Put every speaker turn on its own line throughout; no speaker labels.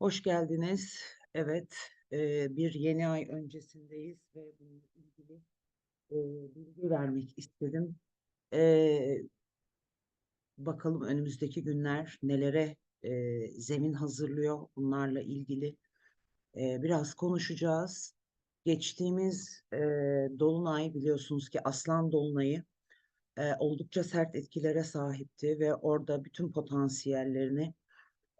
Hoş geldiniz. Evet, eee, bir yeni ay öncesindeyiz ve bununla ilgili eee, bilgi vermek istedim. Eee, bakalım önümüzdeki günler nelere eee, zemin hazırlıyor bunlarla ilgili eee, biraz konuşacağız. Geçtiğimiz eee, dolunay biliyorsunuz ki Aslan dolunayı eee, oldukça sert etkilere sahipti ve orada bütün potansiyellerini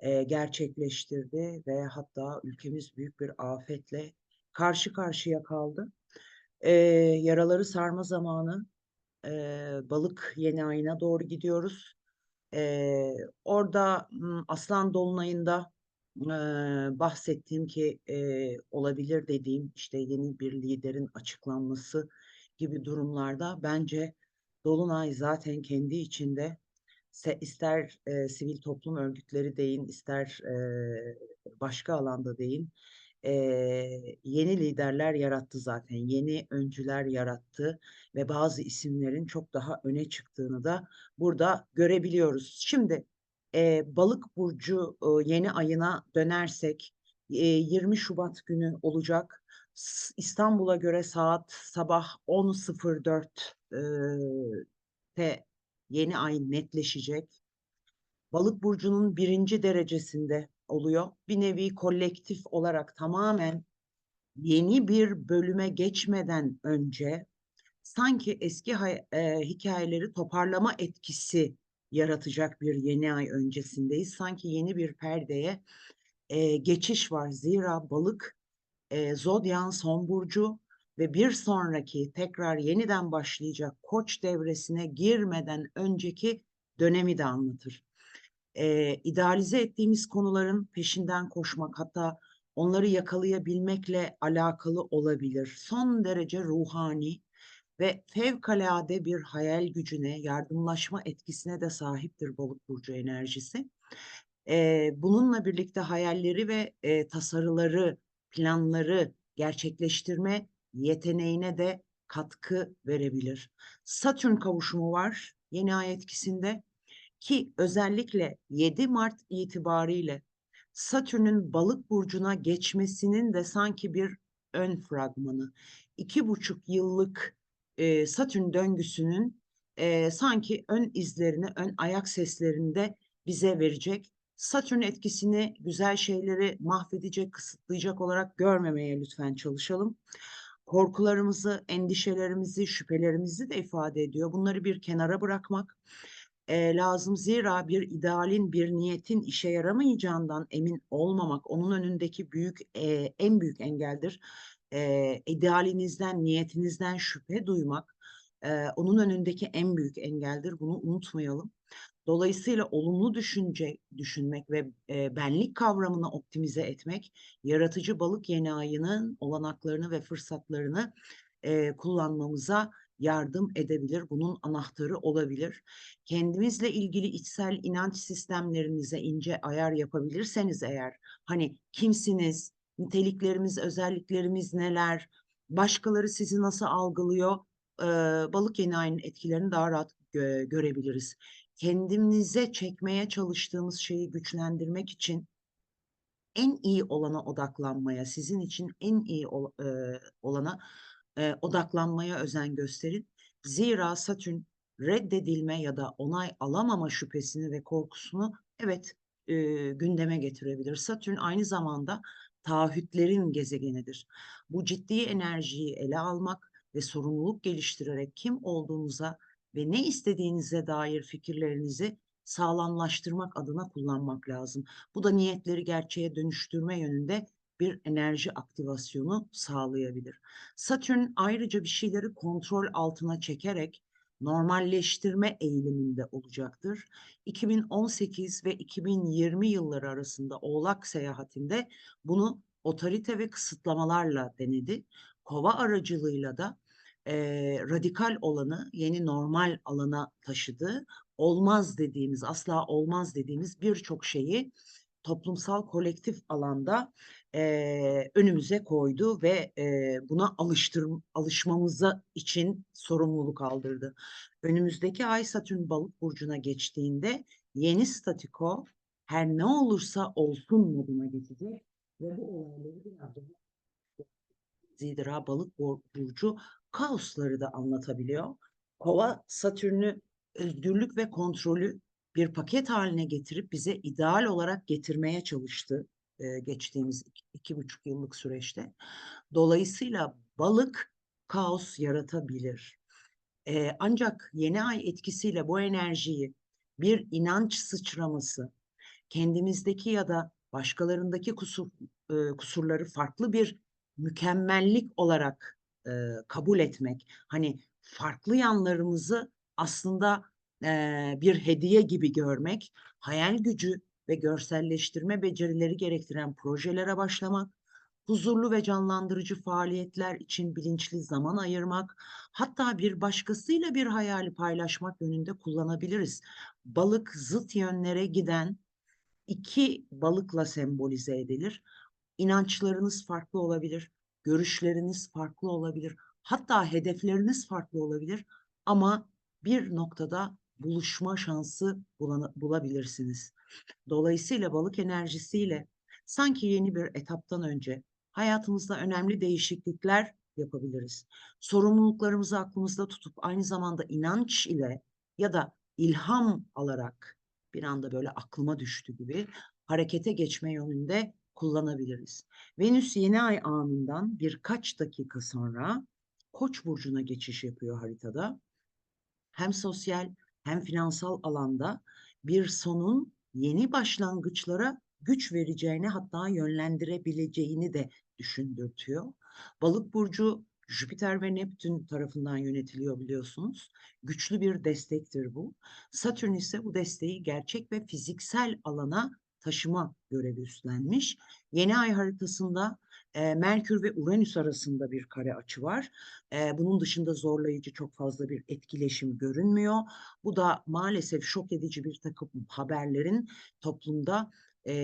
eee, gerçekleştirdi ve hatta ülkemiz büyük bir afetle karşı karşıya kaldı. Eee, yaraları sarma zamanı, eee, balık yeni ayına doğru gidiyoruz. Eee, orada Aslan Dolunay'ında eee, bahsettiğim ki eee, olabilir dediğim işte yeni bir liderin açıklanması gibi durumlarda bence Dolunay zaten kendi içinde Se ister, eee, sivil toplum örgütleri deyin, ister, eee, başka alanda deyin, eee, yeni liderler yarattı zaten. Yeni öncüler yarattı ve bazı isimlerin çok daha öne çıktığını da burada görebiliyoruz. Şimdi, eee, Balık burcu, ııı, yeni ayına dönersek, eee, 20 Şubat günü olacak. İstanbul'a göre saat sabah 10.04, ııı, te Yeni ay netleşecek. Balık burcunun birinci derecesinde oluyor. Bir nevi kolektif olarak tamamen yeni bir bölüme geçmeden önce sanki eski hay eee, hikâyeleri toparlama etkisi yaratacak bir yeni ay öncesindeyiz. Sanki yeni bir perdeye, eee, geçiş var. Zira balık, eee, zodyağın son burcu ve bir sonraki tekrar yeniden başlayacak Koç devresine girmeden önceki dönemi de anlatır. Eee, idealize ettiğimiz konuların peşinden koşmak, hatta onları yakalayabilmekle alakalı olabilir. Son derece ruhani ve fevkalade bir hayal gücüne, yardımlaşma etkisine de sahiptir Balık burcu enerjisi. Eee, bununla birlikte hayalleri ve, eee, tasarıları, planları gerçekleştirme yeteneğine de katkı verebilir. Satürn kavuşumu var yeni ay etkisinde ki özellikle 7 Mart itibariyle Satürn'ün Balık burcuna geçmesinin de sanki bir ön fragmanı. İki buçuk yıllık eee, Satürn döngüsünün eee, sanki ön izlerini, ön ayak seslerini de bize verecek. Satürn etkisini güzel şeyleri mahvedecek, kısıtlayacak olarak görmemeye lütfen çalışalım korkularımızı, endişelerimizi, şüphelerimizi de ifade ediyor. Bunları bir kenara bırakmak eee, lazım. Zira bir idealin, bir niyetin işe yaramayacağından emin olmamak onun önündeki büyük, eee, en büyük engeldir. Eee, idealinizden, niyetinizden şüphe duymak, eee, onun önündeki en büyük engeldir. Bunu unutmayalım. Dolayısıyla olumlu düşünce düşünmek ve, eee, benlik kavramını optimize etmek, yaratıcı balık yeni ayının olanaklarını ve fırsatlarını, eee, kullanmamıza yardım edebilir. Bunun anahtarı olabilir. Kendimizle ilgili içsel inanç sistemlerinize ince ayar yapabilirseniz eğer, hani kimsiniz, niteliklerimiz, özelliklerimiz neler, başkaları sizi nasıl algılıyor, eee, balık yeni ayının etkilerini daha rahat gö görebiliriz kendimize çekmeye çalıştığımız şeyi güçlendirmek için en iyi olana odaklanmaya, sizin için en iyi ol eee, olana, eee, odaklanmaya özen gösterin. Zira Satürn reddedilme ya da onay alamama şüphesini ve korkusunu evet, eee, gündeme getirebilir. Satürn aynı zamanda taahhütlerin gezegenidir. Bu ciddi enerjiyi ele almak ve sorumluluk geliştirerek kim olduğunuza ve ne istediğinize dair fikirlerinizi sağlamlaştırmak adına kullanmak lazım. Bu da niyetleri gerçeğe dönüştürme yönünde bir enerji aktivasyonu sağlayabilir. Satürn ayrıca bir şeyleri kontrol altına çekerek normalleştirme eğiliminde olacaktır. 2018 ve 2020 yılları arasında Oğlak seyahatinde bunu otorite ve kısıtlamalarla denedi. Kova aracılığıyla da eee, radikal olanı yeni normal alana taşıdı. Olmaz dediğimiz, asla olmaz dediğimiz birçok şeyi toplumsal kolektif alanda eee, önümüze koydu ve eee, buna alıştır alışmamıza için sorumluluk aldırdı. Önümüzdeki ay Satürn Balık burcuna geçtiğinde yeni statiko her ne olursa olsun moduna geçecek ve bu olayları biraz Zidra balık bur- burcu kaosları da anlatabiliyor. Kova Satürn'ü özgürlük ve kontrolü bir paket haline getirip bize ideal olarak getirmeye çalıştı e, geçtiğimiz iki, iki buçuk yıllık süreçte. Dolayısıyla balık kaos yaratabilir. E, ancak yeni ay etkisiyle bu enerjiyi bir inanç sıçraması, kendimizdeki ya da başkalarındaki kusur, e, kusurları farklı bir mükemmellik olarak e, kabul etmek, hani farklı yanlarımızı aslında e, bir hediye gibi görmek, hayal gücü ve görselleştirme becerileri gerektiren projelere başlamak, huzurlu ve canlandırıcı faaliyetler için bilinçli zaman ayırmak, hatta bir başkasıyla bir hayali paylaşmak yönünde kullanabiliriz. Balık zıt yönlere giden iki balıkla sembolize edilir. İnançlarınız farklı olabilir, görüşleriniz farklı olabilir, hatta hedefleriniz farklı olabilir ama bir noktada buluşma şansı bulabilirsiniz. Dolayısıyla balık enerjisiyle sanki yeni bir etaptan önce hayatımızda önemli değişiklikler yapabiliriz. Sorumluluklarımızı aklımızda tutup aynı zamanda inanç ile ya da ilham alarak bir anda böyle aklıma düştü gibi harekete geçme yönünde kullanabiliriz. Venüs yeni ay anından birkaç dakika sonra Koç burcuna geçiş yapıyor haritada. Hem sosyal hem finansal alanda bir sonun yeni başlangıçlara güç vereceğini hatta yönlendirebileceğini de düşündürtüyor. Balık burcu Jüpiter ve Neptün tarafından yönetiliyor biliyorsunuz. Güçlü bir destektir bu. Satürn ise bu desteği gerçek ve fiziksel alana taşıma görevi üstlenmiş. Yeni ay haritasında e, Merkür ve Uranüs arasında bir kare açı var. E, bunun dışında zorlayıcı çok fazla bir etkileşim görünmüyor. Bu da maalesef şok edici bir takım haberlerin toplumda e,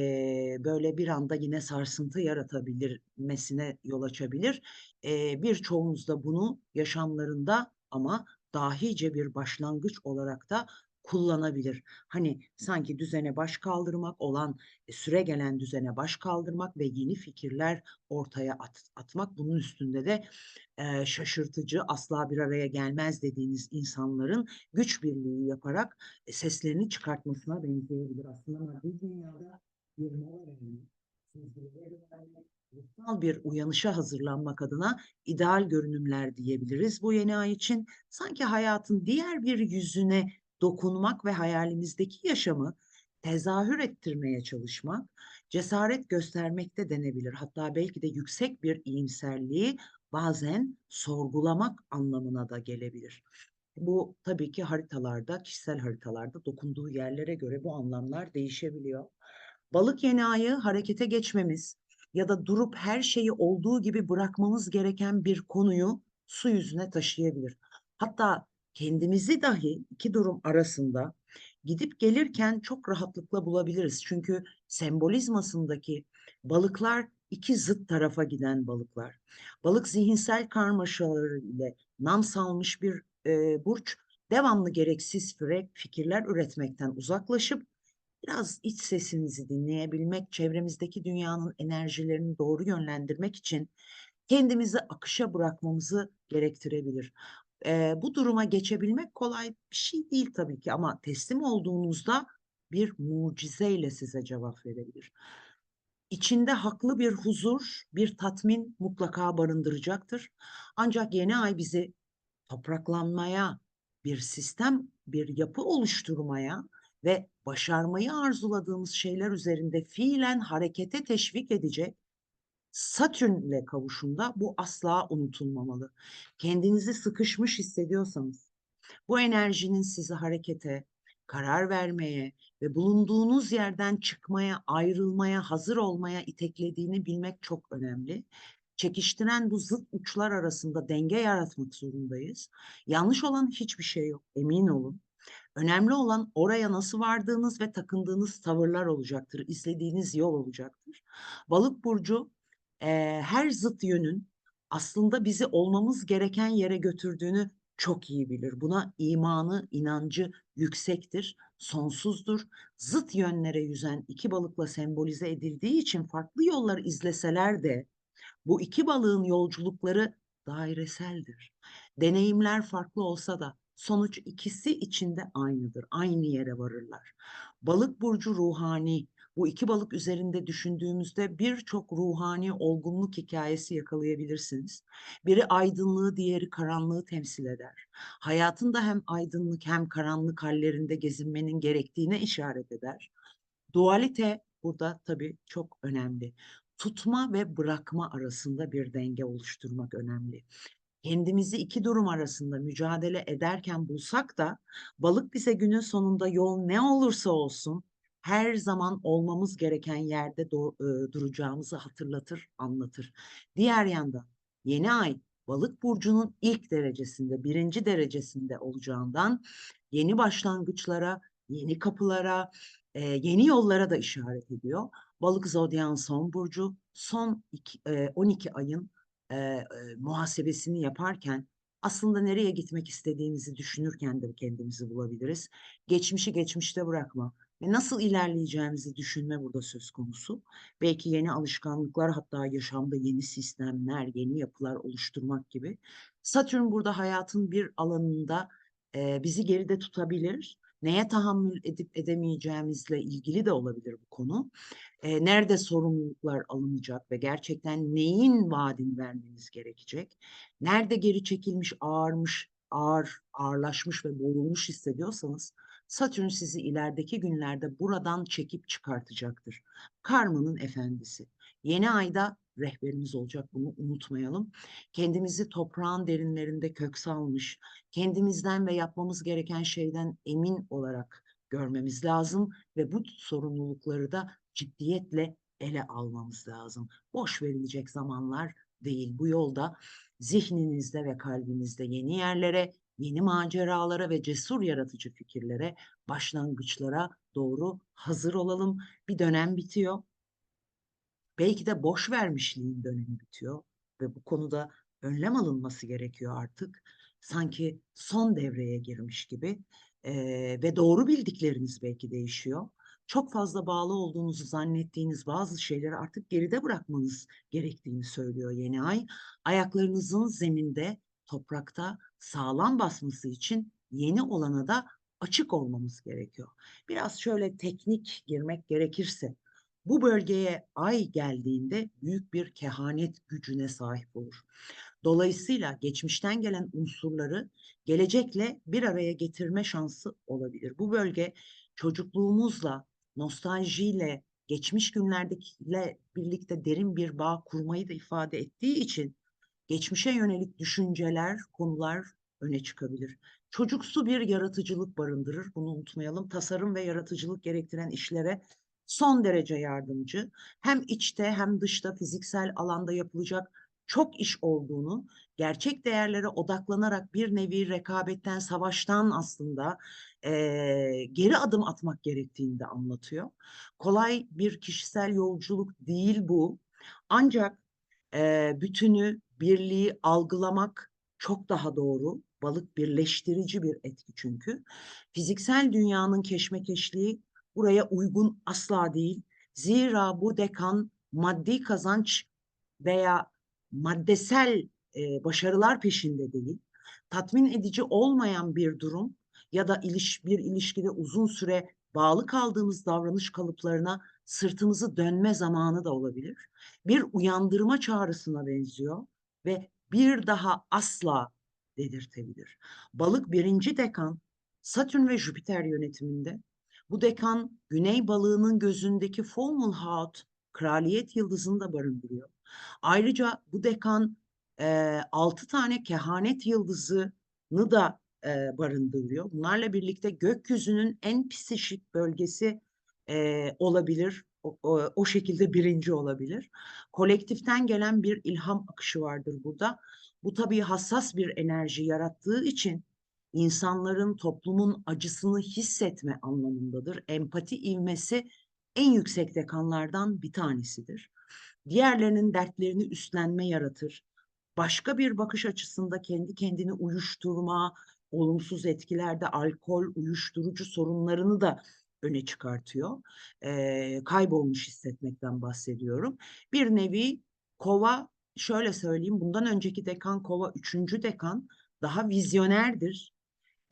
böyle bir anda yine sarsıntı yaratabilmesine yol açabilir. E, birçoğumuz da bunu yaşamlarında ama dahice bir başlangıç olarak da kullanabilir. Hani sanki düzene baş kaldırmak olan e, süre gelen düzene baş kaldırmak ve yeni fikirler ortaya at, atmak bunun üstünde de e, şaşırtıcı asla bir araya gelmez dediğiniz insanların güç birliği yaparak e, seslerini çıkartmasına benzeyebilir. Aslında maddi dünyada bir mola vermek, ruhsal bir uyanışa hazırlanmak adına ideal görünümler diyebiliriz bu yeni ay için. Sanki hayatın diğer bir yüzüne dokunmak ve hayalimizdeki yaşamı tezahür ettirmeye çalışmak, cesaret göstermekte denebilir. Hatta belki de yüksek bir iyimserliği bazen sorgulamak anlamına da gelebilir. Bu tabii ki haritalarda, kişisel haritalarda dokunduğu yerlere göre bu anlamlar değişebiliyor. Balık yeni ayı harekete geçmemiz ya da durup her şeyi olduğu gibi bırakmamız gereken bir konuyu su yüzüne taşıyabilir. Hatta kendimizi dahi iki durum arasında gidip gelirken çok rahatlıkla bulabiliriz. Çünkü sembolizmasındaki balıklar iki zıt tarafa giden balıklar. Balık zihinsel karmaşaları ile nam salmış bir e, burç devamlı gereksiz fikirler üretmekten uzaklaşıp biraz iç sesinizi dinleyebilmek, çevremizdeki dünyanın enerjilerini doğru yönlendirmek için kendimizi akışa bırakmamızı gerektirebilir. E, bu duruma geçebilmek kolay bir şey değil tabii ki ama teslim olduğunuzda bir mucizeyle size cevap verebilir. İçinde haklı bir huzur, bir tatmin mutlaka barındıracaktır. Ancak yeni ay bizi topraklanmaya, bir sistem, bir yapı oluşturmaya ve başarmayı arzuladığımız şeyler üzerinde fiilen harekete teşvik edecek Satürn'le kavuşumda bu asla unutulmamalı. Kendinizi sıkışmış hissediyorsanız, bu enerjinin sizi harekete, karar vermeye ve bulunduğunuz yerden çıkmaya, ayrılmaya, hazır olmaya iteklediğini bilmek çok önemli. Çekiştiren bu zıt uçlar arasında denge yaratmak zorundayız. Yanlış olan hiçbir şey yok, emin olun. Önemli olan oraya nasıl vardığınız ve takındığınız tavırlar olacaktır, izlediğiniz yol olacaktır. Balık burcu e, her zıt yönün aslında bizi olmamız gereken yere götürdüğünü çok iyi bilir. Buna imanı, inancı yüksektir. sonsuzdur. Zıt yönlere yüzen iki balıkla sembolize edildiği için farklı yollar izleseler de bu iki balığın yolculukları daireseldir. Deneyimler farklı olsa da sonuç ikisi içinde aynıdır. Aynı yere varırlar. Balık burcu ruhani. Bu iki balık üzerinde düşündüğümüzde birçok ruhani olgunluk hikayesi yakalayabilirsiniz. Biri aydınlığı, diğeri karanlığı temsil eder. Hayatın da hem aydınlık hem karanlık hallerinde gezinmenin gerektiğine işaret eder. Dualite burada tabii çok önemli. Tutma ve bırakma arasında bir denge oluşturmak önemli. Kendimizi iki durum arasında mücadele ederken bulsak da balık bize günün sonunda yol ne olursa olsun her zaman olmamız gereken yerde e, duracağımızı hatırlatır, anlatır. Diğer yandan yeni ay balık burcunun ilk derecesinde, birinci derecesinde olacağından yeni başlangıçlara, yeni kapılara, e, yeni yollara da işaret ediyor. Balık zodyan son burcu son iki, e, 12 ayın e, e, muhasebesini yaparken aslında nereye gitmek istediğimizi düşünürken de kendimizi bulabiliriz. Geçmişi geçmişte bırakma ve nasıl ilerleyeceğimizi düşünme burada söz konusu. Belki yeni alışkanlıklar hatta yaşamda yeni sistemler, yeni yapılar oluşturmak gibi. Satürn burada hayatın bir alanında e, bizi geride tutabilir. Neye tahammül edip edemeyeceğimizle ilgili de olabilir bu konu. E, nerede sorumluluklar alınacak ve gerçekten neyin vaadini vermeniz gerekecek? Nerede geri çekilmiş, ağırmış, ağır, ağırlaşmış ve boğulmuş hissediyorsanız Satürn sizi ilerideki günlerde buradan çekip çıkartacaktır. Karmanın efendisi. Yeni ayda rehberimiz olacak bunu unutmayalım. Kendimizi toprağın derinlerinde kök salmış, kendimizden ve yapmamız gereken şeyden emin olarak görmemiz lazım ve bu sorumlulukları da ciddiyetle ele almamız lazım. Boş verilecek zamanlar değil. Bu yolda zihninizde ve kalbinizde yeni yerlere, yeni maceralara ve cesur yaratıcı fikirlere, başlangıçlara doğru hazır olalım. Bir dönem bitiyor. Belki de boş vermişliğin dönemi bitiyor ve bu konuda önlem alınması gerekiyor artık. Sanki son devreye girmiş gibi e, ve doğru bildikleriniz belki değişiyor. Çok fazla bağlı olduğunuzu zannettiğiniz bazı şeyleri artık geride bırakmanız gerektiğini söylüyor yeni ay. Ayaklarınızın zeminde, toprakta sağlam basması için yeni olana da açık olmamız gerekiyor. Biraz şöyle teknik girmek gerekirse bu bölgeye ay geldiğinde büyük bir kehanet gücüne sahip olur. Dolayısıyla geçmişten gelen unsurları gelecekle bir araya getirme şansı olabilir. Bu bölge çocukluğumuzla, nostaljiyle, geçmiş günlerdekiyle birlikte derin bir bağ kurmayı da ifade ettiği için geçmişe yönelik düşünceler, konular öne çıkabilir. Çocuksu bir yaratıcılık barındırır. Bunu unutmayalım. Tasarım ve yaratıcılık gerektiren işlere son derece yardımcı. Hem içte hem dışta fiziksel alanda yapılacak çok iş olduğunu, gerçek değerlere odaklanarak bir nevi rekabetten, savaştan aslında e, geri adım atmak gerektiğini de anlatıyor. Kolay bir kişisel yolculuk değil bu. Ancak e, bütünü, birliği algılamak çok daha doğru. Balık birleştirici bir etki çünkü. Fiziksel dünyanın keşmekeşliği buraya uygun asla değil. Zira bu dekan maddi kazanç veya maddesel e, başarılar peşinde değil. Tatmin edici olmayan bir durum ya da iliş, bir ilişkide uzun süre bağlı kaldığımız davranış kalıplarına sırtımızı dönme zamanı da olabilir. Bir uyandırma çağrısına benziyor ve bir daha asla dedirtebilir. Balık birinci dekan Satürn ve Jüpiter yönetiminde. Bu dekan Güney balığının gözündeki Fomalhaut kraliyet yıldızını da barındırıyor. Ayrıca bu dekan e, 6 tane kehanet yıldızını da e, barındırıyor. Bunlarla birlikte gökyüzünün en psişik bölgesi e, olabilir. O, o, şekilde birinci olabilir. Kolektiften gelen bir ilham akışı vardır burada. Bu tabii hassas bir enerji yarattığı için insanların, toplumun acısını hissetme anlamındadır. Empati ivmesi en yüksek dekanlardan bir tanesidir. Diğerlerinin dertlerini üstlenme yaratır. Başka bir bakış açısında kendi kendini uyuşturma, olumsuz etkilerde alkol, uyuşturucu sorunlarını da öne çıkartıyor. Eee, kaybolmuş hissetmekten bahsediyorum. Bir nevi Kova, şöyle söyleyeyim, bundan önceki dekan Kova 3. dekan daha vizyonerdir.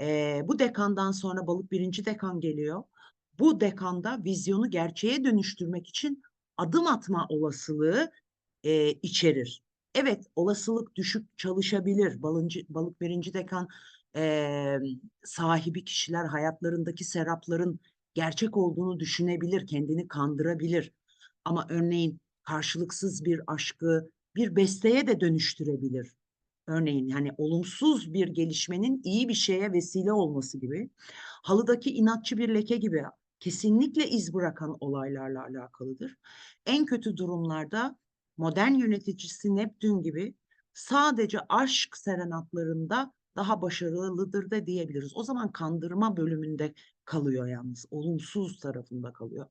Eee, bu dekandan sonra Balık 1. dekan geliyor. Bu dekanda vizyonu gerçeğe dönüştürmek için adım atma olasılığı eee, içerir. Evet, olasılık düşük çalışabilir. Balıncı, balık birinci dekan eee, sahibi kişiler hayatlarındaki serapların gerçek olduğunu düşünebilir, kendini kandırabilir. Ama örneğin karşılıksız bir aşkı bir besteye de dönüştürebilir. Örneğin yani olumsuz bir gelişmenin iyi bir şeye vesile olması gibi. Halıdaki inatçı bir leke gibi kesinlikle iz bırakan olaylarla alakalıdır. En kötü durumlarda modern yöneticisi Neptün gibi sadece aşk serenatlarında daha başarılıdır da diyebiliriz. O zaman kandırma bölümünde kalıyor yalnız. Olumsuz tarafında kalıyor.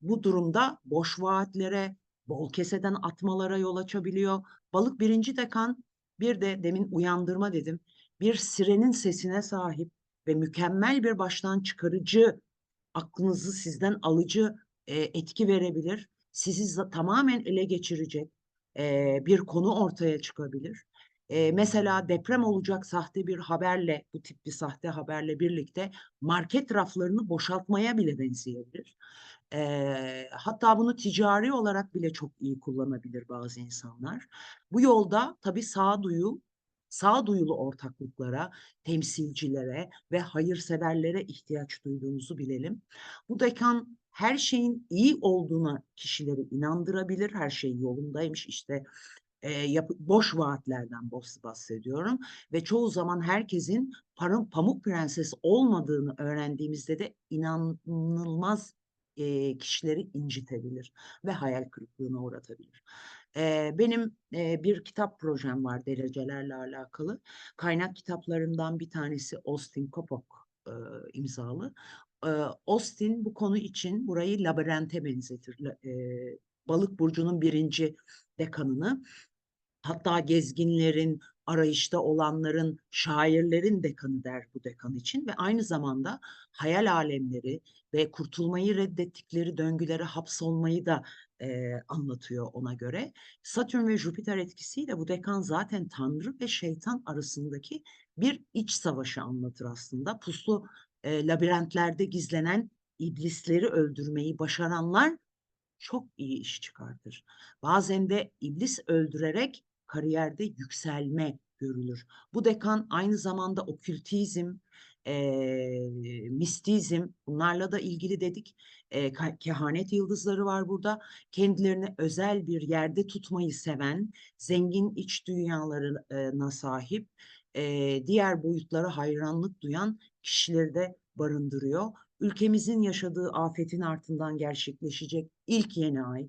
Bu durumda boş vaatlere, bol keseden atmalara yol açabiliyor. Balık birinci dekan bir de demin uyandırma dedim. Bir sirenin sesine sahip ve mükemmel bir baştan çıkarıcı, aklınızı sizden alıcı e, etki verebilir. Sizi tamamen ele geçirecek e, bir konu ortaya çıkabilir. E, mesela deprem olacak sahte bir haberle, bu tip bir sahte haberle birlikte market raflarını boşaltmaya bile benzeyebilir. E, hatta bunu ticari olarak bile çok iyi kullanabilir bazı insanlar. Bu yolda tabii sağduyu, sağduyulu ortaklıklara, temsilcilere ve hayırseverlere ihtiyaç duyduğumuzu bilelim. Bu dekan her şeyin iyi olduğuna kişileri inandırabilir. Her şey yolundaymış işte e, yap, boş vaatlerden bahsediyorum ve çoğu zaman herkesin parın, pamuk prenses olmadığını öğrendiğimizde de inanılmaz e, kişileri incitebilir ve hayal kırıklığına uğratabilir. E, benim e, bir kitap projem var derecelerle alakalı. Kaynak kitaplarımdan bir tanesi Austin Kopok e, imzalı. E, Austin bu konu için burayı labirente benzetir. E, Balık burcunun birinci dekanını hatta gezginlerin, arayışta olanların, şairlerin dekanı der bu dekan için ve aynı zamanda hayal alemleri ve kurtulmayı reddettikleri döngülere hapsolmayı da e, anlatıyor ona göre. Satürn ve Jüpiter etkisiyle bu dekan zaten Tanrı ve şeytan arasındaki bir iç savaşı anlatır aslında. Puslu e, labirentlerde gizlenen iblisleri öldürmeyi başaranlar çok iyi iş çıkartır. Bazen de iblis öldürerek kariyerde yükselme görülür. Bu dekan aynı zamanda okültizm, e, mistizm bunlarla da ilgili dedik. E, kehanet yıldızları var burada. Kendilerini özel bir yerde tutmayı seven, zengin iç dünyalarına sahip, e, diğer boyutlara hayranlık duyan kişileri de barındırıyor ülkemizin yaşadığı afetin ardından gerçekleşecek ilk yeni ay,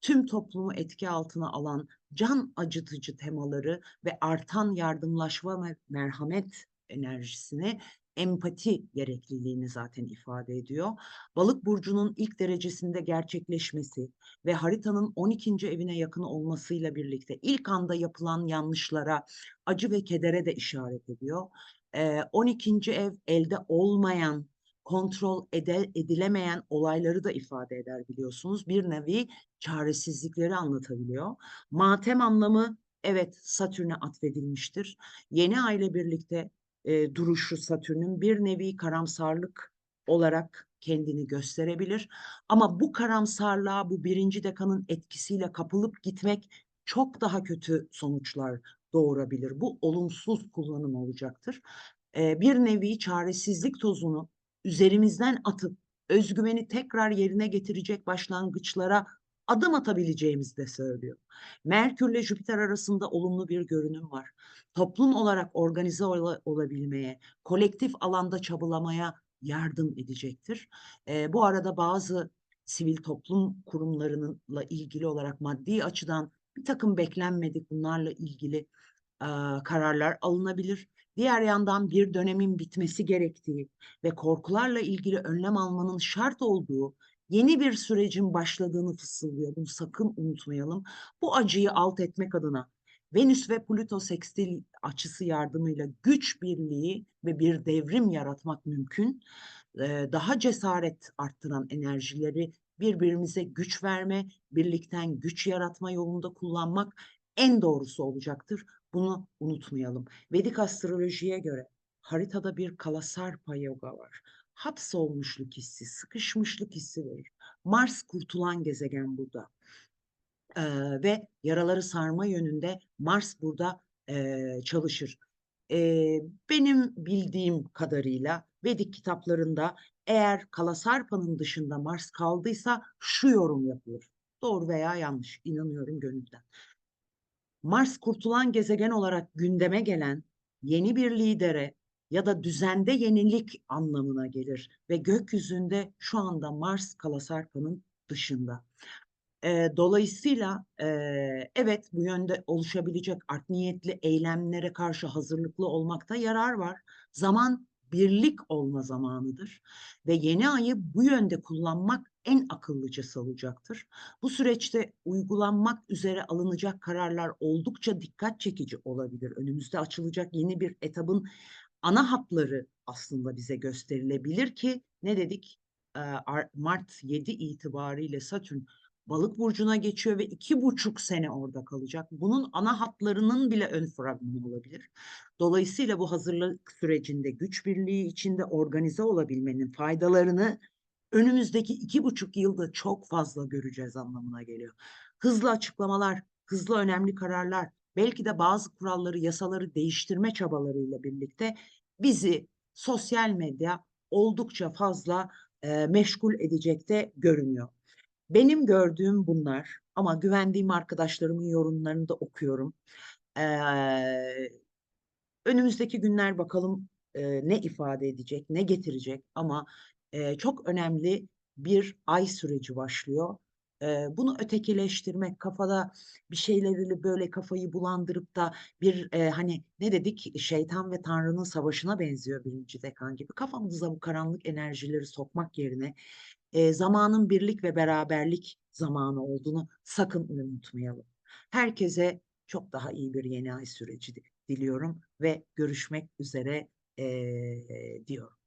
tüm toplumu etki altına alan can acıtıcı temaları ve artan yardımlaşma ve merhamet enerjisini empati gerekliliğini zaten ifade ediyor. Balık burcunun ilk derecesinde gerçekleşmesi ve haritanın 12. evine yakın olmasıyla birlikte ilk anda yapılan yanlışlara, acı ve kedere de işaret ediyor. Ee, 12. ev elde olmayan kontrol ede, edilemeyen olayları da ifade eder biliyorsunuz. Bir nevi çaresizlikleri anlatabiliyor. Matem anlamı evet Satürn'e atfedilmiştir. Yeni ay ile birlikte e, duruşu Satürn'ün bir nevi karamsarlık olarak kendini gösterebilir. Ama bu karamsarlığa bu birinci dekanın etkisiyle kapılıp gitmek çok daha kötü sonuçlar doğurabilir. Bu olumsuz kullanım olacaktır. E, bir nevi çaresizlik tozunu üzerimizden atıp özgüveni tekrar yerine getirecek başlangıçlara adım atabileceğimizi de söylüyor. Merkür ile Jüpiter arasında olumlu bir görünüm var. Toplum olarak organize ol olabilmeye, kolektif alanda çabalamaya yardım edecektir. E, bu arada bazı sivil toplum kurumlarınınla ilgili olarak maddi açıdan bir takım beklenmedik bunlarla ilgili e, kararlar alınabilir. Diğer yandan bir dönemin bitmesi gerektiği ve korkularla ilgili önlem almanın şart olduğu yeni bir sürecin başladığını fısıldıyor. Bunu sakın unutmayalım. Bu acıyı alt etmek adına Venüs ve Plüto sekstil açısı yardımıyla güç birliği ve bir devrim yaratmak mümkün. Eee, daha cesaret arttıran enerjileri birbirimize güç verme, birlikten güç yaratma yolunda kullanmak en doğrusu olacaktır. Bunu unutmayalım. Vedik astrolojiye göre haritada bir Kalasarpa yoga var. Hapsolmuşluk hissi, sıkışmışlık hissi verir. Mars kurtulan gezegen burada. Eee, ve yaraları sarma yönünde Mars burada eee, çalışır. Eee, benim bildiğim kadarıyla Vedik kitaplarında eğer Kalasarpa'nın dışında Mars kaldıysa şu yorum yapılır. Doğru veya yanlış, inanıyorum gönülden. Mars kurtulan gezegen olarak gündeme gelen yeni bir lidere ya da düzende yenilik anlamına gelir ve gökyüzünde şu anda Mars Kalasarpa'nın dışında. Eee, dolayısıyla, eee, evet, bu yönde oluşabilecek art niyetli eylemlere karşı hazırlıklı olmakta yarar var. Zaman birlik olma zamanıdır ve yeni ayı bu yönde kullanmak en akıllıcası olacaktır. Bu süreçte uygulanmak üzere alınacak kararlar oldukça dikkat çekici olabilir. Önümüzde açılacak yeni bir etabın ana hatları aslında bize gösterilebilir ki ne dedik? Mart 7 itibariyle Satürn Balık burcuna geçiyor ve iki buçuk sene orada kalacak. Bunun ana hatlarının bile ön fragmanı olabilir. Dolayısıyla bu hazırlık sürecinde güç birliği içinde organize olabilmenin faydalarını önümüzdeki iki buçuk yılda çok fazla göreceğiz anlamına geliyor. Hızlı açıklamalar, hızlı önemli kararlar, belki de bazı kuralları, yasaları değiştirme çabalarıyla birlikte bizi sosyal medya oldukça fazla e, meşgul edecekte görünüyor. Benim gördüğüm bunlar ama güvendiğim arkadaşlarımın yorumlarını da okuyorum. Eee, önümüzdeki günler bakalım eee, ne ifade edecek, ne getirecek ama eee, çok önemli bir ay süreci başlıyor. Eee, bunu ötekileştirmek, kafada bir şeyleriyle böyle kafayı bulandırıp da bir eee, hani ne dedik şeytan ve Tanrı'nın savaşına benziyor birinci dekan gibi. Kafamıza bu karanlık enerjileri sokmak yerine eee, zamanın birlik ve beraberlik zamanı olduğunu sakın unutmayalım. Herkese çok daha iyi bir yeni ay süreci diliyorum ve görüşmek üzere eee, diyorum.